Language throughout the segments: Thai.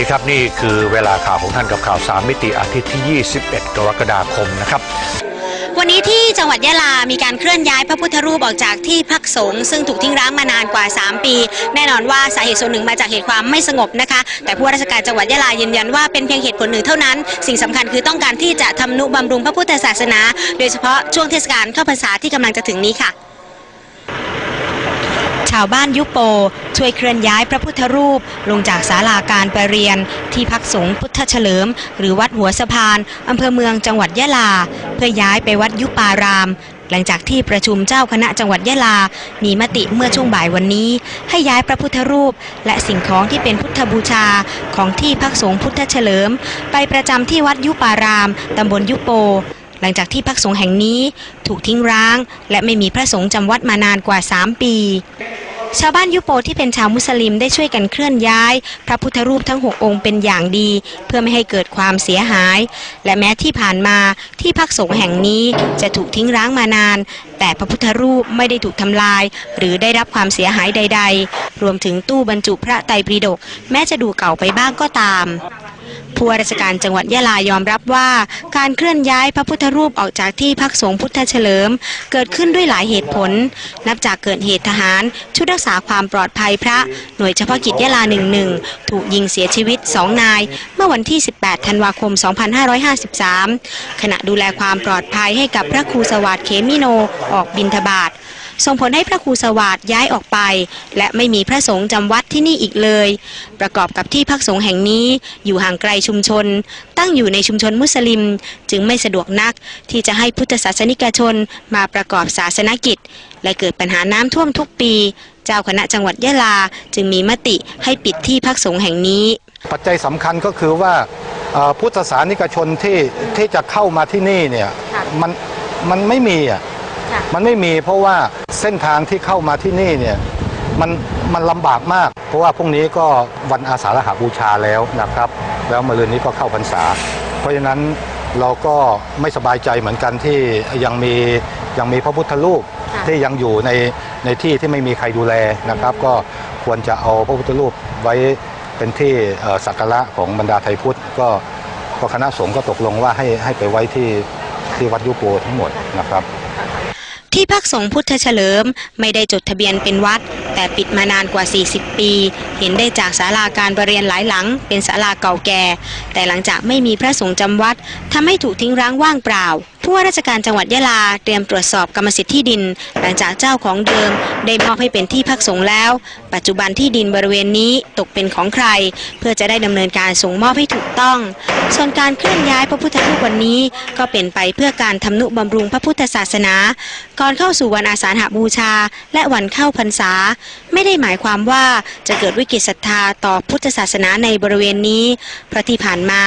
ดีครับนี่คือเวลาข่าวของท่านกับข่าวสามมิติอาทิตย์ที่ 21 กรกฎาคมนะครับวันนี้ที่จังหวัดยะลา มีการเคลื่อนย้ายพระพุทธรูปออกจากที่พักสงฆ์ซึ่งถูกทิ้งร้างมานานกว่า 3 ปี แน่นอนว่าสาเหตุส่วนหนึ่งมาจากเหตุความไม่สงบนะคะ แต่ผู้ราชการจังหวัดยะลายืนยันว่าเป็นเพียงเหตุผลหนึ่งเท่านั้น สิ่งสำคัญคือต้องการที่จะทำนุบำรุงพระพุทธศาสนา โดยเฉพาะช่วงเทศกาลเข้าพรรษาที่กำลังจะถึงนี้ค่ะ ชาวบ้านยุโป ช่วยเคลื่อนย้ายพระพุทธรูป ลงจากศาลาการประเรียน ที่พักสงฆ์พุทธเฉลิม หรือวัดหัวสะพานอำเภอเมืองจังหวัดยะลา เพื่อย้ายไปวัดยุปาราม หลังจากที่ประชุมเจ้าคณะจังหวัดยะลา มีมติเมื่อช่วงบ่ายวันนี้ ให้ย้ายพระพุทธรูป และสิ่งของที่เป็นพุทธบูชาของที่พักสงฆ์พุทธเฉลิม ไปประจำที่วัดยุปารามตำบลยุโปหลังจากที่พักสงฆ์แห่งนี้ถูกทิ้งร้าง และไม่มีพระสงฆ์จำวัดมานานกว่า 3 ปี ชาวบ้านยุโปที่เป็นชาวมุสลิมได้ช่วยกันเคลื่อนย้าย พระพุทธรูปทั้งหกองค์เป็นอย่างดี เพื่อไม่ให้เกิดความเสียหาย และแม้ที่ผ่านมาที่พักสงฆ์แห่งนี้จะถูกทิ้งร้างมานาน แต่พระพุทธรูปไม่ได้ถูกทำลาย หรือได้รับความเสียหายใดๆ รวมถึงตู้บรรจุพระไตรปิฎกแม้จะดูเก่าไปบ้างก็ตามผู้ว่าราชการจังหวัดยะลายอมรับว่า การเคลื่อนย้ายพระพุทธรูปออกจากที่พักสงฆ์พุทธเฉลิม เกิดขึ้นด้วยหลายเหตุผล นับจากเกิดเหตุทหาร ชุดรักษาความปลอดภัยพระ หน่วยเฉพาะกิจยะลา11ถูกยิงเสียชีวิต 2 นาย เมื่อวันที่ 18 ธันวาคม 2553 ขณะดูแลความปลอดภัยให้กับพระครูสวัสดิ์เขมิโนออกบิณฑบาต ส่งผลให้พระครูสวัสด์ย้ายออกไป และไม่มีพระสงฆ์จำวัดที่นี่อีกเลย ประกอบกับที่พักสงฆ์แห่งนี้อยู่ห่างไกลชุมชน ตั้งอยู่ในชุมชนมุสลิม จึงไม่สะดวกนักที่จะให้พุทธศาสนิกชนมาประกอบศาสนกิจ และเกิดปัญหาน้ำท่วมทุกปี เจ้าคณะจังหวัดยะลาจึงมีมติให้ปิดที่พักสงฆ์แห่งนี้ ปัจจัยสำคัญก็คือว่าพุทธศาสนิกชนที่ที่จะเข้ามาที่นี่เนี่ยมันมันไม่มีอะ มันไม่มีเพราะว่าเส้นทางที่เข้ามาที่นี่เนี่ยมันมันลำบากมาก เพราะว่าพรุ่งนี้ก็วันอาสาฬหบูชาแล้วนะครับ แล้วมะรืนนี้ก็เข้าพรรษา เพราะฉะนั้นเราก็ไม่สบายใจเหมือนกันที่ยังมียังมีพระพุทธรูปค่ะที่ยังอยู่ในในที่ที่ไม่มีใครดูแลนะครับ ก็ควรจะเอาพระพุทธรูปไว้เป็นที่เอ่อสักการะของบรรดาไทยพุทธก็ก็คณะสงฆ์ก็ตกลงว่าให้ให้ไปไว้ที่ที่วัดยุโปทั้งหมดนะครับ ที่พักสงฆ์พุทธเฉลิมไม่ได้จดทะเบียนเป็นวัดแต่ปิดมานานกว่า 40 ปี เห็นได้จากศาลาการประเรียนหลายหลัง เป็นศาลาเก่าแก่ แต่หลังจากไม่มีพระสงฆ์จำวัดทำให้ถูกทิ้งร้างว่างเปล่าผู้ว่าราชการจังหวัดยะลาเตรียมตรวจสอบกรรมสิทธิ์ที่ดิน หลังจากเจ้าของเดิม ได้มอบให้เป็นที่พักสงฆ์แล้ว ปัจจุบันที่ดินบริเวณนี้ตกเป็นของใคร เพื่อจะได้ดำเนินการส่งมอบให้ถูกต้อง ส่วนการเคลื่อนย้ายพระพุทธรูปวันนี้ ก็เป็นไปเพื่อการทำนุบำรุงพระพุทธศาสนา ก่อนเข้าสู่วันอาสาฬหบูชา และวันเข้าพรรษาไม่ได้หมายความว่าจะเกิดวิกฤตศรัทธาต่อพุทธศาสนาในบริเวณนี้เพราะที่ผ่านมา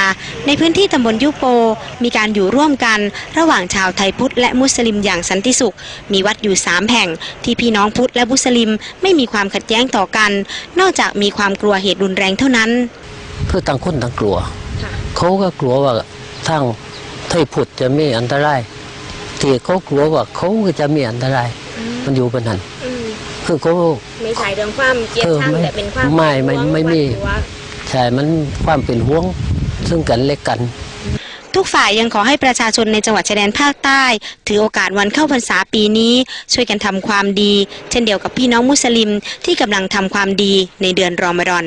ในพื้นที่ตำบลยุโป มีการอยู่ร่วมกันระหว่างชาวไทยพุทธและมุสลิมอย่างสันติสุข มีวัดอยู่สามแห่ง ที่พี่น้องพุทธและมุสลิมไม่มีความขัดแย้งต่อกัน นอกจากมีความกลัวเหตุรุนแรงเท่านั้น คือต่างคนต่างกลัว เขาก็กลัวว่าทางไทยพุทธจะมีอันตรายที่เขากลัวว่าเขาก็จะมีอันตรายมันอยู่บนนั้น คือเขาไม่ใช่เรื่องความเกลียดชังแต่เป็นความไม่ไม่ไม่มีใช่มันความเป็นห่วง ซึ่งกันและกันทุกฝ่ายยังขอให้ประชาชนในจังหวัดชายแดนภาคใต้ ถือโอกาสวันเข้าพรรษาปีนี้ ช่วยกันทำความดี เช่นเดียวกับพี่น้องมุสลิมที่กำลังทำความดีในเดือนรอมฎอน